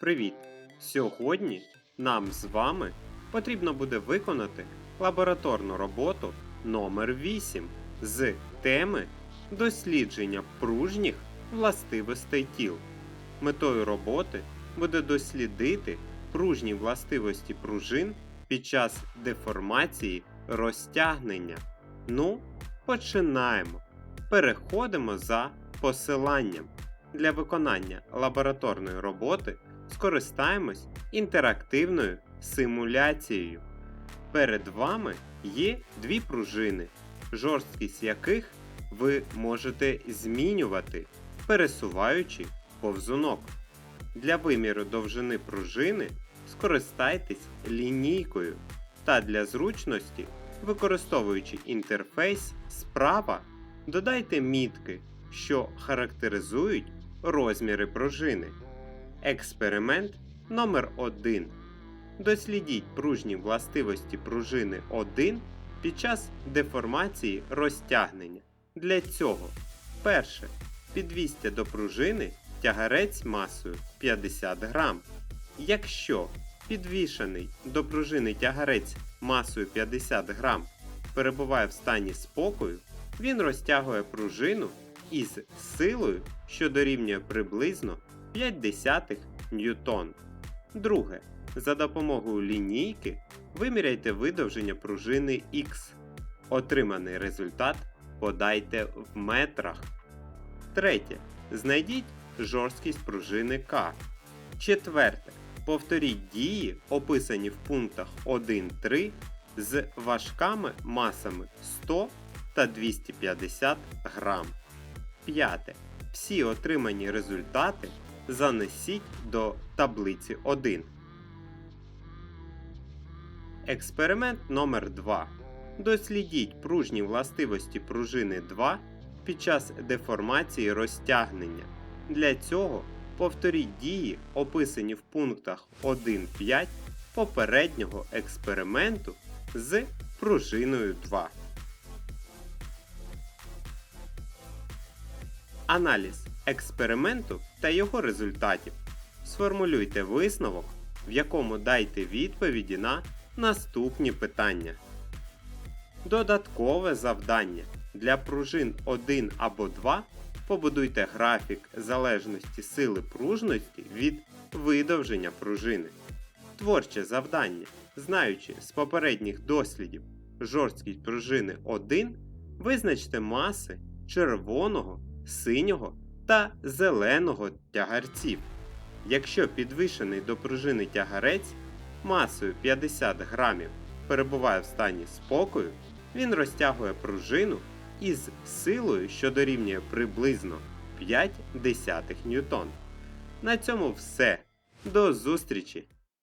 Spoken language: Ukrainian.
Привіт! Сьогодні нам з вами потрібно буде виконати лабораторну роботу номер 8 з теми дослідження пружніх властивостей тіл. Метою роботи буде дослідити пружні властивості пружин під час деформації розтягнення. Ну, починаємо. Переходимо за посиланням. Для виконання лабораторної роботи скористаємось інтерактивною симуляцією. Перед вами є дві пружини, жорсткість яких ви можете змінювати, пересуваючи повзунок. Для виміру довжини пружини скористайтесь лінійкою та для зручності, використовуючи інтерфейс справа, додайте мітки, що характеризують розміри пружини. Експеримент номер 1 Дослідіть пружні властивості пружини 1 під час деформації розтягнення. Для цього перше. Підвісьте до пружини тягарець масою 50 грам. Якщо підвішений до пружини тягарець масою 50 грам перебуває в стані спокою, він розтягує пружину із силою, що дорівнює приблизно 0,5 ньютон. Друге. За допомогою лінійки виміряйте видовження пружини X. Отриманий результат подайте в метрах. Третє. Знайдіть жорсткість пружини К. Четверте. Повторіть дії, описані в пунктах 1-3 з важками масами 100 та 250 грам. П'яте. Всі отримані результати занесіть до таблиці 1. Експеримент номер 2. Дослідіть пружні властивості пружини 2 під час деформації розтягнення. Для цього повторіть дії, описані в пунктах 1.5 попереднього експерименту з пружиною 2. Аналіз експерименту та його результатів. Сформулюйте висновок, в якому дайте відповіді на наступні питання. Додаткове завдання. Для пружин 1 або 2 побудуйте графік залежності сили пружності від видовження пружини. Творче завдання. Знаючи з попередніх дослідів жорсткість пружини 1, визначте маси червоного, синього та зеленого тягарців. Якщо підвищений до пружини тягарець масою 50 грамів перебуває в стані спокою, він розтягує пружину із силою, що дорівнює приблизно 5 десятих ньютон. На цьому все. До зустрічі!